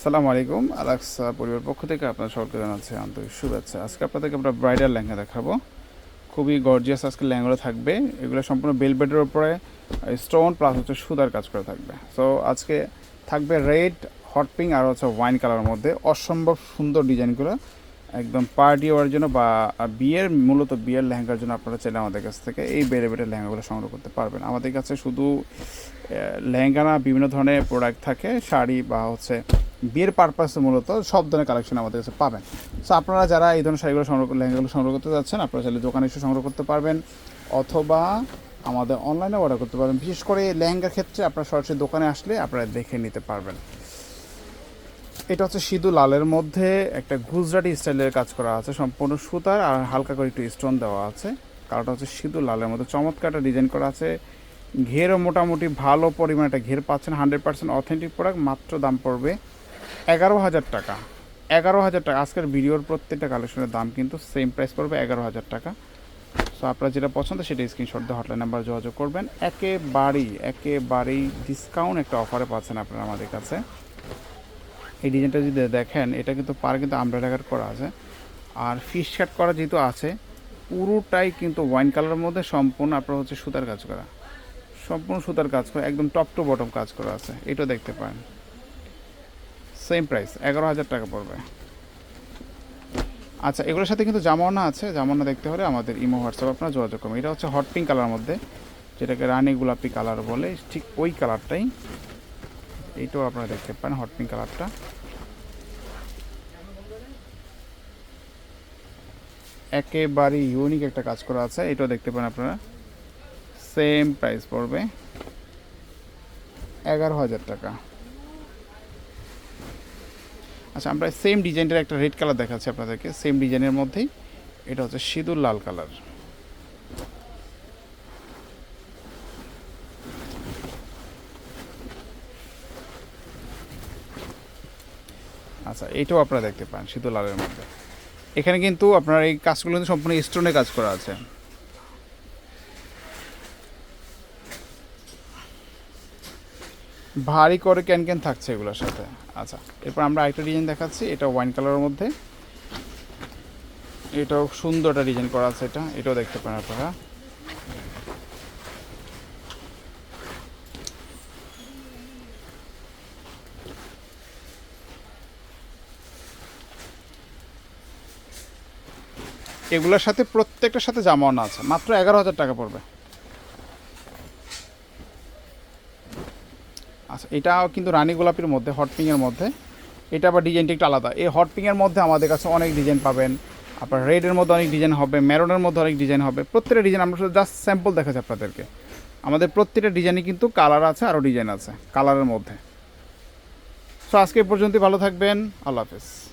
আসসালামু আলাইকুম। আলাক্সা পরিবার পক্ষ থেকে আপনার সকলকে জানাচ্ছি আন্তরিক শুভেচ্ছা। আজকে আপনাদেরকে আমরা ব্রাইডাল লেহেঙ্গা দেখাবো। খুবই গর্জিয়াস আজকে লেহেঙ্গাগুলো থাকবে। এগুলো সম্পূর্ণ বেলবেডের উপরে স্টোন প্লাস হচ্ছে সুতার কাজ করে থাকবে। সো আজকে থাকবে রেড হট পিঙ্ক আর হচ্ছে ওয়াইন কালারের মধ্যে। অসম্ভব সুন্দর ডিজাইনগুলো একদম পার্টি হওয়ার জন্য বা বিয়ের, মূলত বিয়ের লেহেঙ্গার জন্য আপনারা চাইলে আমাদের কাছ থেকে এই বেড়ে বেড়ে লেহেঙ্গাগুলো সংগ্রহ করতে পারবেন। আমাদের কাছে শুধু লেহেঙ্গা না, বিভিন্ন ধরনের প্রোডাক্ট থাকে। শাড়ি বা হচ্ছে বিয়ের পারপাসে মূলত সব ধরনের কালেকশন আমাদের কাছে পাবেন। সো আপনারা যারা এই ধরনের শাড়িগুলো সংগ্রহ লেহেঙ্গাগুলো সংগ্রহ করতে যাচ্ছেন, আপনারা চাইলে দোকানে এসে সংগ্রহ করতে পারবেন। অথবা আমাদের অনলাইনে অর্ডার করতে পারবেন। বিশেষ করে লেহেঙ্গার ক্ষেত্রে আপনারা সরাসরি দোকানে আসলে আপনারা দেখে নিতে পারবেন। এটা হচ্ছে সিধু লালের মধ্যে একটা গুজরাটি স্টাইলের কাজ করা আছে। সম্পূর্ণ সুতার আর হালকা করে একটু স্টোন দেওয়া আছে। কালারটা হচ্ছে সিধু লালের মধ্যে চমৎকার একটা ডিজাইন করা আছে। ঘেরও মোটামুটি ভালো পরিমাণে একটা ঘের পাচ্ছেন। হান্ড্রেড পার্সেন্ট অথেন্টিক প্রোডাক্ট মাত্র দাম পড়বে এগারো হাজার টাকা। এগারো হাজার টাকা। আজকের ভিডিওর প্রত্যেকটা কালেকশনের দাম কিন্তু সেম প্রাইস পড়বে এগারো হাজার টাকা। সো আপনার যেটা পছন্দ সেটা স্ক্রিনশট দিয়ে হটলাইন নাম্বার যোগাযোগ করবেন। একেবারেই একেবারেই ডিসকাউন্ট একটা অফারে পাচ্ছেন আপনারা আমাদের কাছে। এই ডিজাইনটা যদি দেখেন, এটা কিন্তু পার কিন্তু কাট করা আছে। আর ফিশ কাট করা যেহেতু আছে, পুরোটাই কিন্তু ওয়াইন কালারের মধ্যে সম্পূর্ণ আপনার হচ্ছে সুতার কাজ করা। সম্পূর্ণ সুতার কাজ করা, একদম টপ টু বটম কাজ করা আছে। এটা দেখতে পারেন। সেম প্রাইস এগারো হাজার টাকা পড়বে। আচ্ছা এগুলোর সাথে কিন্তু জামানা আছে জামানা দেখতে হলে আমাদের ইমো হোয়াটসঅ্যাপ আপনারা যোগাযোগ করবেন। এটা হচ্ছে হট পিঙ্ক কালার মধ্যে, যেটাকে রানী গোলাপি কালার বলে, ঠিক ওই কালারটাই এইটাও আপনারা দেখতে পারেন হট পিঙ্ক কালারটা একেবারে ইউনিক একটা কাজ করা আছে, এটাও দেখতে পান আপনারা। সেম প্রাইস পড়বে, এগারো হাজার টাকা। আচ্ছা আমরা সেম ডিজাইনের একটা রেড কালার দেখাচ্ছি আপনাদেরকে। সেম ডিজাইনের মধ্যেই এটা হচ্ছে সিঁদুর লাল কালার আচ্ছা এটাও আপনারা দেখতে পান, সিঁদুর লালের মধ্যে। এখানে কিন্তু আপনার এই কাজগুলো কিন্তু সম্পূর্ণ স্টোনে কাজ করা আছে। ভারী করে ক্যান ক্যান থাকছে এগুলোর সাথে। আচ্ছা এরপর আমরা আরেকটা ডিজাইন দেখাচ্ছি, এটা ওয়াইন কালারের মধ্যে। এটাও সুন্দর একটা ডিজাইন করা আছে এটা, এটাও দেখতে পারেন আপনারা। এগুলোর সাথে প্রত্যেকটার সাথে জামানো আছে, মাত্র এগারো হাজার টাকা পড়বে। আচ্ছা এটাও কিন্তু রানী গোলাপির মধ্যে হট পিংয়ের মধ্যে। এটা আবার ডিজাইনটি একটু আলাদা। এই হট পিংয়ের মধ্যে আমাদের কাছে অনেক ডিজাইন পাবেন। আপনার রেডের মধ্যে অনেক ডিজাইন হবে ম্যারোনের মধ্যে অনেক ডিজাইন হবে। প্রত্যেকটা ডিজাইন আমরা শুধু জাস্ট স্যাম্পল দেখাচ্ছি আপনাদেরকে। আমাদের প্রত্যেকটা ডিজাইনে কিন্তু কালার আছে, আরও ডিজাইন আছে কালারের মধ্যে। সো আজকে পর্যন্ত ভালো থাকবেন। আল্লাহ হাফেজ।